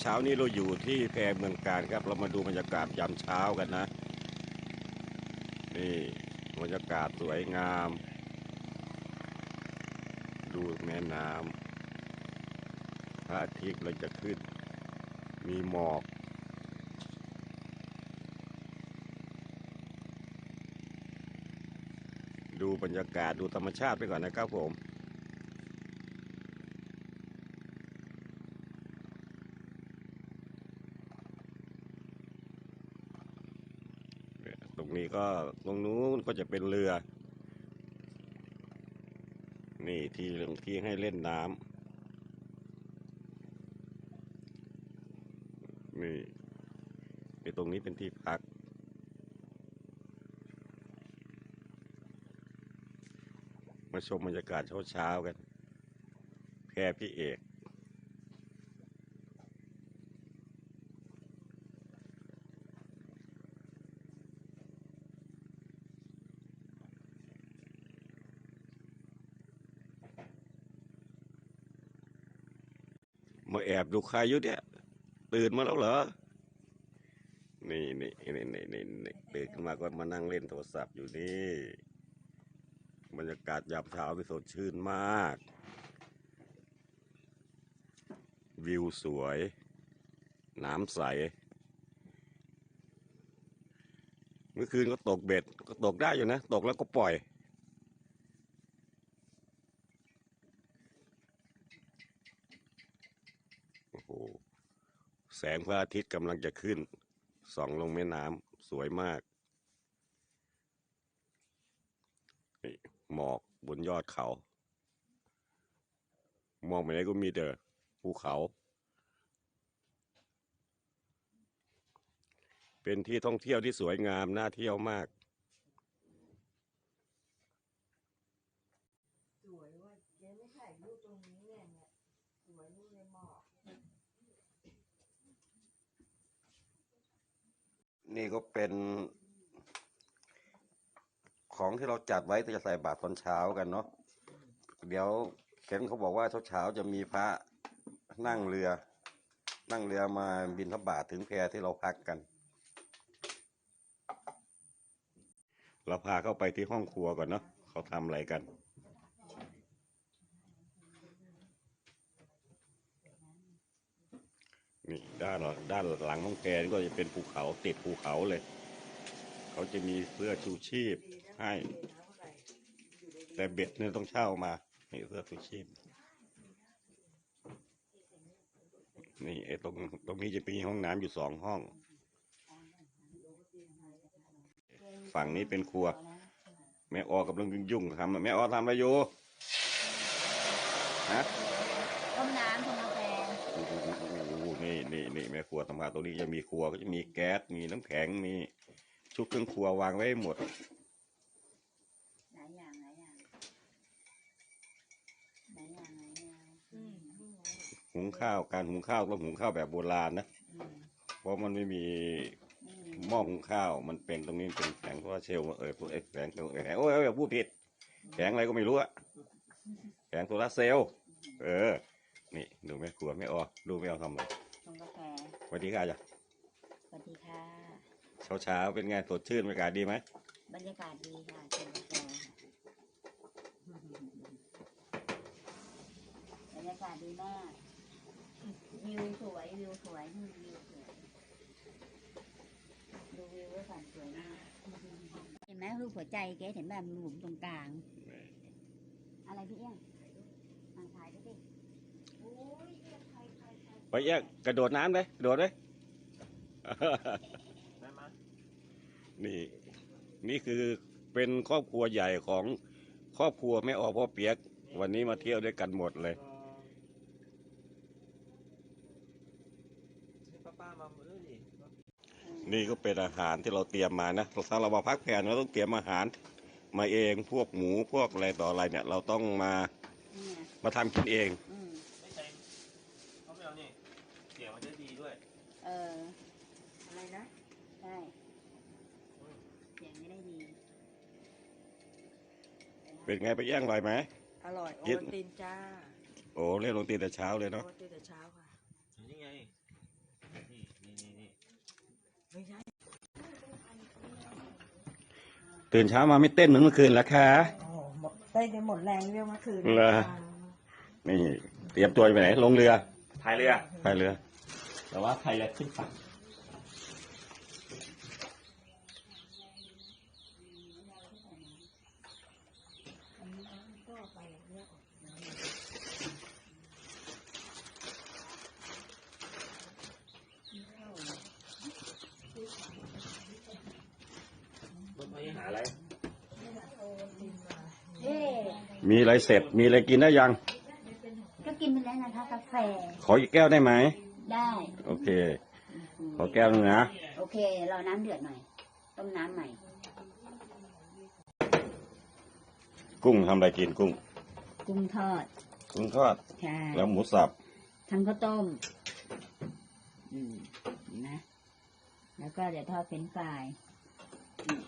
เช้านี้เราอยู่ที่แพเมืองการครับ เรามาดูบรรยากาศยามเช้ากันนะ นี่บรรยากาศสวยงาม ดูแม่น้ำพระอาทิตย์เราจะขึ้น มีหมอก ดูบรรยากาศดูธรรมชาติไปก่อนนะครับผม ตรงนี้ก็ ตรงนู้นก็จะเป็นเรือ นี่ที่ที่ให้เล่นน้ำนี่ไอ้ตรงนี้เป็นที่พัก มาชมบรรยากาศเช้าๆกัน แพรพี่เอก มาแอบดูใครอยู่เนี่ย ตื่นมาแล้วเหรอ นี่นี่นี่นี่นี่นตื่นขึ้นมาก็มานั่งเล่นโทรศัพท์อยู่นี่บรรยากาศยามเช้าที่สดชื่นมาก วิวสวย น้ำใส เมื่อคืนก็ตกเบ็ด ก็ตกได้อยู่นะ ตกแล้วก็ปล่อย โอ้โห แสงพระอาทิตย์กำลังจะขึ้น ส่องลงแม่น้ำสวยมากนี่หมอกบนยอดเขา มองไปไหนก็มีแต่ภูเขา เป็นที่ท่องเที่ยวที่สวยงามน่าเที่ยวมาก สวยว่าเจ๊ไม่ถ่ายรูปตรงนี้เนี่ยเนี่ยสวยรูปเลยหมอก นี่ก็เป็นของที่เราจัดไว้จะใส่บาตรตอนเช้ากันเนาะ เดี๋ยวเข็นเขาบอกว่าเช้าๆจะมีพระนั่งเรือ นั่งเรือมาบินทบาทถึงแพที่เราพักกัน เราพาเข้าไปที่ห้องครัวก่อนเนาะเขาทำอะไรกัน นี่ ด้านหลังด้านหลังของแกนี่ก็จะเป็นภูเขาติดภูเขาเลย เขาจะมีเสื้อชูชีพให้ แต่เบ็ดเนี่ยต้องเช่ามานี่เสื้อชูชีพนี่ไอ้ตรงตรงนี้จะมีห้องน้ำอยู่สองห้อง ฝั่งนี้เป็นครัว แม่ออกำลังยุ่งๆทำแม่ออทำอะไรอยู่ฮะต้มน้ำชงกาแฟ นี่นี่นี่แม่ครัวทำงานตรงนี้จะมีครัวก็จะมีแก๊สมีน้ำแข็งมีชุดเครื่องครัววางไว้ให้หมดหลายอย่างหลายอย่างหลายอย่างหลายอย่างอืมหุงข้าวการหุงข้าวต้องหุงข้าวแบบโบราณนะอืมเพราะมันไม่มีนี่หม้อหุงข้าว มันเป็นตรงนี้เป็นแผงโซลาร์เซลล์เออพวกไอ้แผงแผงโอ้ยอย่าพูดผิดแผงอะไรก็ไม่รู้อะแผงโซลาร์เซลล์เออ นี่ดูแม่ครัวแม่ออดูแม่ออทำอะไรชง กาแฟสวัสดีค่ะจ้ะสวัสดีค่ะเช้าเช้าๆเป็นไงสดชื่นบรรยากาศดีไหมบรรยากาศดีค่ะชงกาแฟบรรยากาศดีมากวิวสวยวิวสวยวิวสวยดูวิวไว้ก่อนสวยมากเห็นไหมรูปหัวใจเก๊เห็นแบบหลุมตรงกลาง อะไรพี่เอี้ยงอ่าถ่ายไปสิโอ้ยเอี้ยงใครใครใคร ไปแยกกระโดดน้ำเลยกระโดดเลยนี่นี่คือเป็นครอบครัวใหญ่ของครอบครัวแม่ออพ่อเปียก วันนี้มาเที่ยวด้วยกันหมดเลยนี่ก็เป็นอาหารที่เราเตรียมมานะถ้าเรามาพักแผนเราต้องเตรียมอาหาร มาเองพวกหมูพวกอะไรต่ออะไรเนี่ย เราต้องมามาทำกินเอง เป็นไงไปแย่งอร่อยไหม อร่อยโอวัลตินจ้า โอ้เล่นดนตรีแต่เช้าเลยเนาะวัตีนแต่เช้าค่ะ นี่ไงนี่นี่ไม่ใช่ตื่นเช้ามาไม่เต้นเหมือนเมื่อคืนแล้วค่ะเต้นได้จะหมดแรงเรื่องเมื่อคืนเนี่เตรียมตัวไปไหนลงเรือพายเรือพายเรือ แต่ว่าใครจะขึ้นฝั่ง มีอะไรเสร็จ มีอะไรกินได้ยัง ก็กินไปแล้วนะคะกาแฟ ขออีกแก้วได้ไหม ได้ โอเค ขอแก้วหนึงนะ โอเค รอน้ำเดือดหน่อย ต้มน้ำใหม่ กุ้งทำอะไรกินกุ้ง กุ้งทอด กุ้งทอดใช่แล้วหมูสับ ทำข้าวต้ม อืมนะ แล้วก็เดี๋ยวทอดเป็นช์ฟรายนี่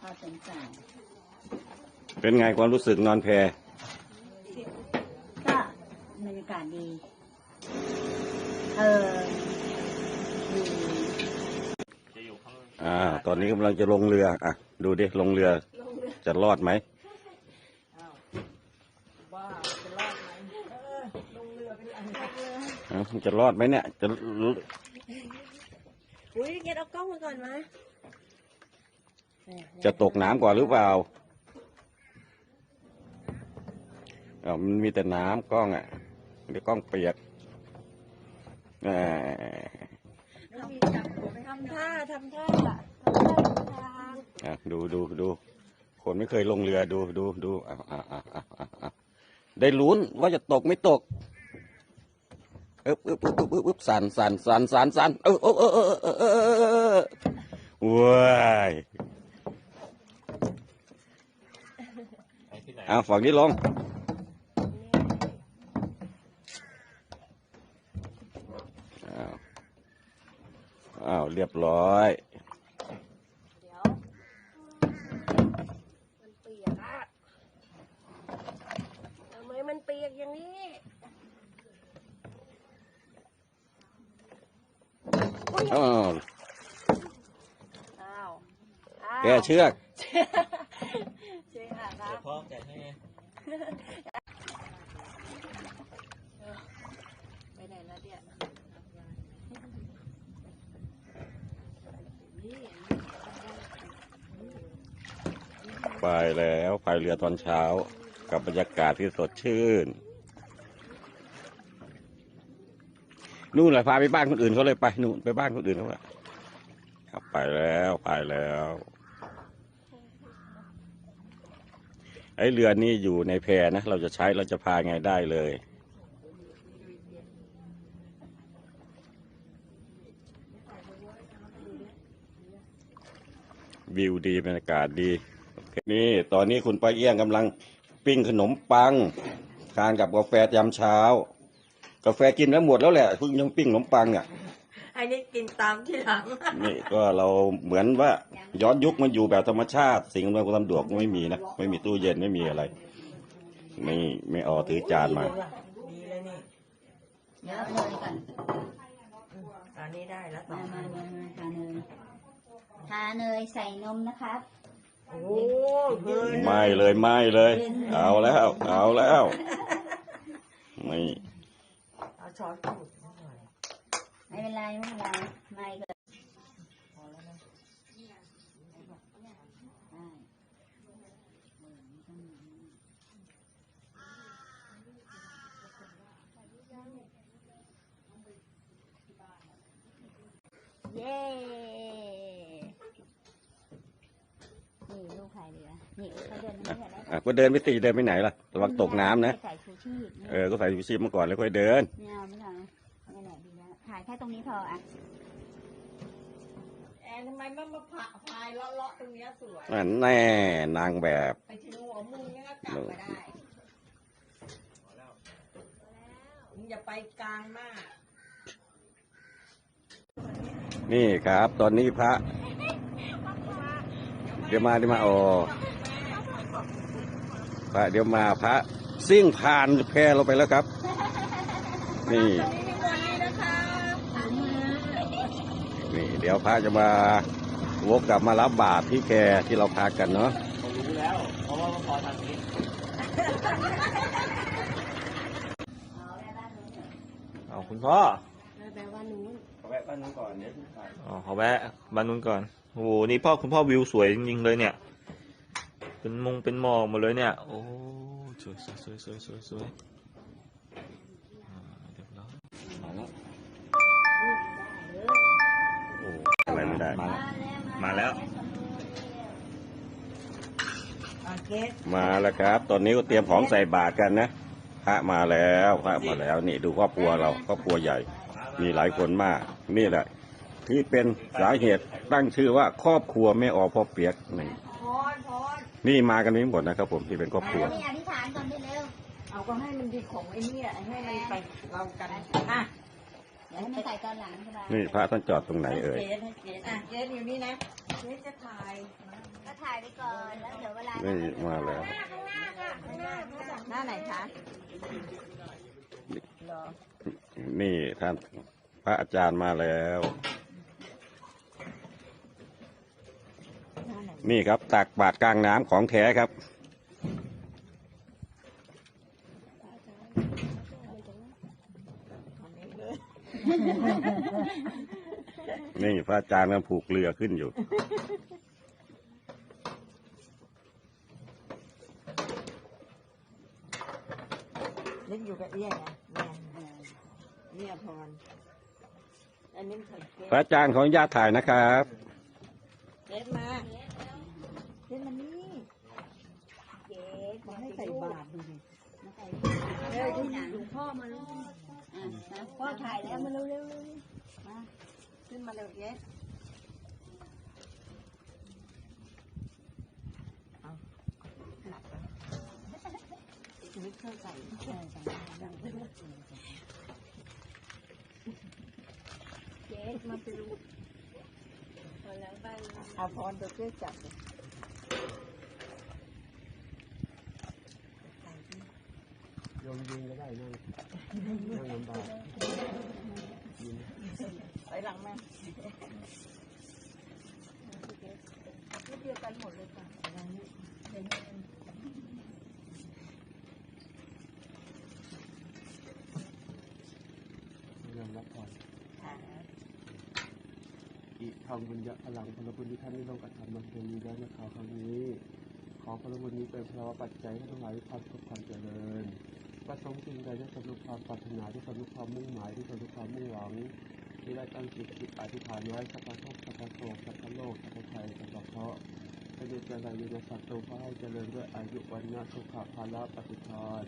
ทอดเป็นช์ฟราย เป็นไงความรู้สึกนอนแพก็บรรยากาศดี เออดีจะอยู่ข้างอ่า ตอนนี้กำลังจะลงเรือ อะ ดูดิ ลงเรือ จะรอดไหมว่าจะรอดไหมเออลงเรือเป็นอันดับเลยอะจะรอดไหมเนี่ย จะ อุ้ยเก็ตเอากล้องมาก่อนไหมจะตกน้ำก่อนหรือเปล่า อ่ามันมีแต่น้ำกล้องอะเดี๋ยวกล้องเปียกอ่าทำท่าทำท่าทำท่าทางอะดูดูดูคนไม่เคยลงเรือดูดูดูอะอะอะอะอะอะได้ลุ้นว่าจะตกไม่ตกอึ๊บอึ๊บอึ๊บอึ๊บอึ๊บอึ๊บสั่นสั่นสั่นสั่นสั่นเออเออเออเออเออเออเออว้ายไปที่ไหนเอาฝั่งนี้ลงอ้าวอ้าวเรียบร้อย เดี๋ยวมันเปียกอะทำไมมันเปียกอย่างนี้ อ้าวอ้าวอ้าวแกเชือกเชื่อครัเดี๋ยบ วพ่อแกะให้ไง ไปไหนแล้วเนี่ย ไปแล้วพายเรือตอนเช้า กับบรรยากาศที่สดชื่น นู่นแหละพาไปบ้านคนอื่นเขาเลยไปนู่นไปบ้านคนอื่นเขาอะครับไปแล้วไปแล้วไอ้เรือนี่อยู่ในแพนะ เราจะใช้เราจะพาไงได้เลย วิวดีบรรยากาศดี นี่ตอนนี้คุณป้าเอี้ยงกำลังปิ้งขนมปังทานกับกาแฟยามเช้า กาแฟกินแล้วหมดแล้วแหละเพิ่งยังปิ้งขนมปังอะไอ้นี่กินตามที่หลัง นี่ก็เราเหมือนว่าย้อนยุคมาอยู่แบบธรรมชาติ สิ่งอำนวยความสะดวกไม่มีนะไม่มีตู้เย็นไม่มีอะไร ไม่ไม่เอาถือจานมาดีเลยนี่เดี๋ยวเอาเลยก่อนอันนี้ได้แล้วต่อมามามามาทาเนยทาเนยใส่นมนะครับโอ้เพลิน ไม่เลยไม่เลย เอาแล้ว เอาแล้วไม่เอาช้อนปูดหน่อยไม่เป็นไรไม่เป็นไรไม่ก็ได้ พอแล้วนะเย้นี่ลูกพายเรือนี่เขาเดินมาเนี่ยได้อะก็เดินไปตีเดินไปไหนล่ะระวังตกน้ำนะ ใส่ชูชีพเออ ก็ใส่ชูชีพมาก่อนแล้วค่อยเดิน ไม่เอาไม่เอาไม่ไหนดีแล้วถ่ายแค่ตรงนี้พออะแอนทำไมมันมาผ่าพายเลาะๆตรงเนี้ยสวย นั่นแน่นางแบบ ไปถึงหัวมุมเนี่ยก็กลับมาได้มึงอย่าไปกลางมาก นี่ครับ ตอนนี้พระ เดี๋ยวมาเดี๋ยวมาโอพระเดี๋ยวมาพระซิ่งผ่านแพเราไปแล้วครับ นี่สามมือนี่ เดี๋ยวพระจะมาวกกลับมารับบาตรที่แกที่เราพักกันเนาะเขารู้แล้วเพราะว่าพอทำนี้เอาคุณพ่อแปลว่านู้นแวะบ้านนู้นก่อนเดี๋ยวขึ้นไปอ๋อเขาแวะบ้านนู้นก่อน โอ้โหนี่พ่อคุณพ่อวิวสวยจริงๆเลยเนี่ย เป็นมงเป็นหมอกหมดเลยเนี่ย โอ้สวยสวยสวยสวยสวยสวยเรียบร้อยมาแล้วโอ้อะไรไม่ได้มาแล้วมาแล้ว มาแล้วครับ ตอนนี้ก็เตรียมของใส่บาตรกันนะพระมาแล้วพระมาแล้วนี่ดูครอบครัวเราครอบครัวใหญ่ มีหลายคนมาก นี่แหละ ที่เป็นสาเหตุตั้งชื่อว่าครอบครัวแม่อพ่อเปียกนี่พรพรนี่มากันนี้หมดนะครับ ผมที่เป็นครอบครัว นี่อธิษฐานก่อนได้เร็วเอาก็ให้มันดีของไอ้เนี่ยให้มันไปเรากันอะเดี๋ยวให้มันใส่ตอนหลังใช่ไหมนี่พระท่านจอดตรงไหนเอ่ย เกตให้เกตอะเกตอยู่นี่นะเกตจะถ่ายก็ถ่ายไปก่อนแล้วเดี๋ยวเวลานี่มาแล้วหน้าไหนคะรอ นี่ท่านพระอาจารย์มาแล้ว ห น้าไหนนี่ครับตักบาตรกลางน้ำของแท้ครับอันนี้เลยนี่พระอาจารย์กำลังผูกเรือขึ้นอยู่ เล่นอยู่กับเอี้ยไงเนี่ยเนี่ยพรอันนี้ใส่เกตพระอาจารย์ขออนุญาตถ่ายนะครับเกตมา เกตมานี่เกตมาให้ใส่บาตรดูดิเร็วที่หลวงพ่อมาลูกพ่อถ่ายแล้วมาเร็วเร็วเร็วมาขึ้นมาเร็วเกตเอาหลับแล้วนึกเข้าใส่เออใส่เจ๊มาไปดูพอแล้วบ้านเอาพรเดี๋ยวเกตจับเลย มยิงก็ได้นั่งนั่งลำบากไปหลังแม่รูปเดียวกันหมดเลยค่ะยอมรับก่อนค่ะอีทองบุญยะพลังพลบุญที่ท่านได้ลงกระทำมาเป็นมีแล้วในข่าวครั้งนี้ ขอพลบุญนี้เป็นเพราะว่าปัจจัยให้ทั้งหลายมีความสุขความเจริญ ประสงค์สิ่งใดที่สำเร็จความปรารถนาที่สำเร็จความมุ่งหมายที่สำเร็จความมุ่งหวังที่ได้ตั้งจิตจิตอธิษฐานไว้สัพพะทุกสัพพะโศกสัพพะโลกสัพพะภัยสัพพะเคราะห์ให้ได้เจริญอยู่ในสัตว์ตัวขอให้เจริญด้วยอายุวันนะสุขภาละปฏิภาณ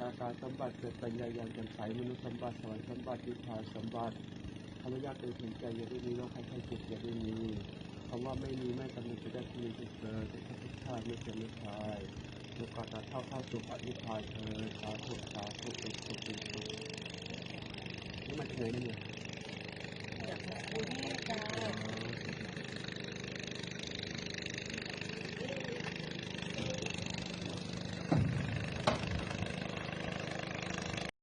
อาการสมบัติเกิดปัญญาย่างแจ่มใสมนุษย์สมบัติสวรรค์สมบัติวิชาสมบัติธรรมยากเป็นถึงใจอย่าได้มีโรคภัยไข้เจ็บอย่าได้มีคำว่าไม่มีไม่กำลังจะได้มีจะเกิดทุกทุกชาติไม่เจ็บไม่ตาย สุขตาเท่าเท่าสู่ปฏิภายเธอสาธุสาธุเป็นสุขเป็นสุขนี่มาจากไหนเนี่ยจากคุณแม่จ้า